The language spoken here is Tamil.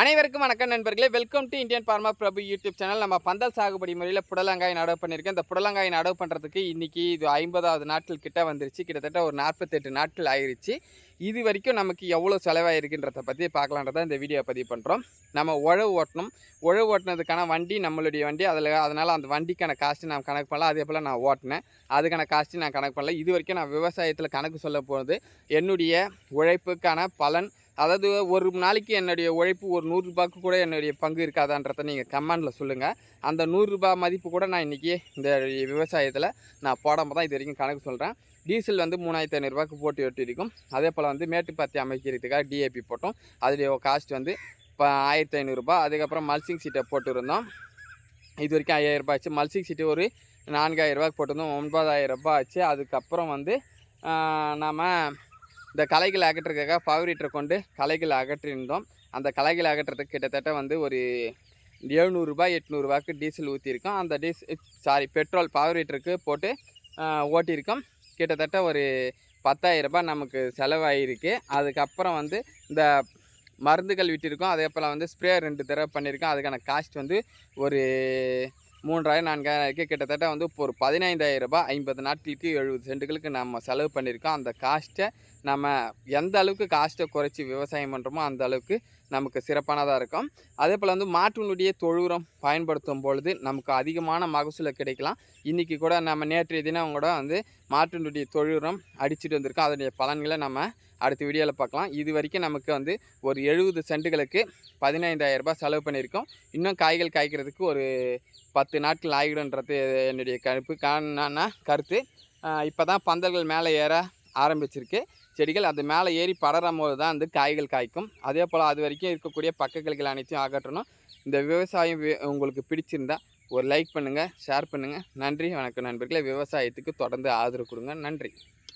அனைவருக்கும் வணக்கம் நண்பர்களே. Welcome to Indian farmer Prabhu YouTube channel நம்ம பந்தல் சாகுபடி முறையில் புடலங்காய் நடவு பண்ணியிருக்கேன் இந்த புடலங்காய் நடவு பண்ணுறதுக்கு இன்றைக்கி இது ஐம்பதாவது நாட்கள் கிட்ட வந்துருச்சு. கிட்டத்தட்ட ஒரு நாற்பத்தெட்டு நாட்கள் ஆயிருச்சு. இது வரைக்கும் நமக்கு எவ்வளோ செலவாயிருக்குன்றதை பற்றி பார்க்கலான்றத இந்த வீடியோ பதிவு பண்ணுறோம் நம்ம உழவு ஓட்டணும். உழவு ஓட்டினதுக்கான வண்டி நம்மளுடைய வண்டி. அதில் அதனால் அந்த வண்டிக்கான காஸ்ட்டு நான் கணக்கு பண்ணல. அதே போல் நான் ஓட்டினேன். அதுக்கான காஸ்ட்டு நான் கணக்கு பண்ணல. இது வரைக்கும் நான் விவசாயத்தில் கணக்கு சொல்ல போகிறது என்னுடைய உழைப்புக்கான பலன் அதாவது ஒரு நாளைக்கு என்னுடைய உழைப்பு ஒரு நூறுரூபாய்க்கு கூட என்னுடைய பங்கு இருக்காதான்றதை நீங்கள் கமெண்டில் சொல்லுங்கள் அந்த நூறுரூபா மதிப்பு கூட நான் இன்றைக்கி இந்த விவசாயத்தில் நான் போடாமல் தான் இது வரைக்கும் கணக்கு சொல்கிறேன் டீசல் வந்து மூணாயிரத்தி ஐநூறுரூவாக்கு போட்டு வெட்டியிருக்கும் அதே போல் வந்து மேட்டுப்பாத்தி அமைக்கிறதுக்காக டிஏபி போட்டோம். அதோடைய காஸ்ட் வந்து இப்போ ஆயிரத்தி ஐநூறுரூபா அதுக்கப்புறம் மல்சிங் சீட்டை போட்டுருந்தோம். இது வரைக்கும் ஐயாயிரரூபா ஆச்சு. மல்சிங் சீட்டு ஒரு நான்காயிரரூபாய்க்கு போட்டிருந்தோம். ஒன்பதாயிரரூபா ஆச்சு. அதுக்கப்புறம் வந்து நாம் இந்த கலைகளை அகற்றுறதுக்காக பவரீட்டரை கொண்டு கலைகளை அகற்றியிருந்தோம் அந்த கலைகளை அகற்றுறதுக்கு கிட்டத்தட்ட வந்து ஒரு எழுநூறுபா எட்நூறுபாய்க்கு டீசல் ஊற்றிருக்கோம் அந்த டீஸ் சாரி பெட்ரோல் பவரீட்டருக்கு போட்டு ஓட்டியிருக்கோம். கிட்டத்தட்ட ஒரு பத்தாயிரரூபா நமக்கு செலவாகிருக்கு அதுக்கப்புறம் வந்து இந்த மருந்துகள் விட்டிருக்கோம் அதே போல் வந்து ஸ்ப்ரே ரெண்டு தடவை பண்ணியிருக்கோம். அதுக்கான காஸ்ட் வந்து ஒரு மூன்றாயிரம் நான்காயிரம் இருக்குது கிட்டத்தட்ட வந்து ஒரு பதினைந்தாயிரம் ரூபாய் ஐம்பது நாட்களுக்கு எழுபது சென்ட்டுகளுக்கு நம்ம செலவு பண்ணியிருக்கோம். அந்த காஸ்ட்டை நம்ம எந்த அளவுக்கு காஸ்ட்டை குறைச்சி விவசாயம் பண்ணுறோமோ அந்த அளவுக்கு நமக்கு சிறப்பானதாக இருக்கும். அதே போல் வந்து மாட்டினுடைய தொழுரம் பயன்படுத்தும் பொழுது நமக்கு அதிகமான மகசூலை கிடைக்கலாம். இன்றைக்கி கூட நம்ம நேற்றைய தினம் கூட வந்து மாட்டினுடைய தொழுரம் அடிச்சுட்டு வந்திருக்கோம். அதனுடைய பலன்களை நம்ம அடுத்த வீடியோவில் பார்க்கலாம். இது வரைக்கும் நமக்கு வந்து ஒரு எழுபது சென்ட்டுகளுக்கு பதினைந்தாயிரம் ரூபாய் செலவு பண்ணியிருக்கோம். இன்னும் காய்கள் காய்க்கிறதுக்கு ஒரு பத்து நாட்கள் ஆகிடும்ன்றது என்னுடைய கருப்பு காரணம்னா கருத்து. இப்போ தான் பந்தல்கள் மேலே ஏற ஆரம்பிச்சிருக்கு. செடிகள் அது மேலே ஏறி படரும் போது தான் வந்து காய்கள் காய்க்கும். அதே போல் அது வரைக்கும் இருக்கக்கூடிய பக்கக்கிளைகள் அனைத்தையும் அகற்றணும். இந்த விவசாயம் உங்களுக்கு பிடிச்சிருந்தா ஒரு லைக் பண்ணுங்கள் ஷேர் பண்ணுங்கள் நன்றி. வணக்கம் நண்பர்களே. விவசாயத்துக்கு தொடர்ந்து ஆதரவு கொடுங்க. நன்றி.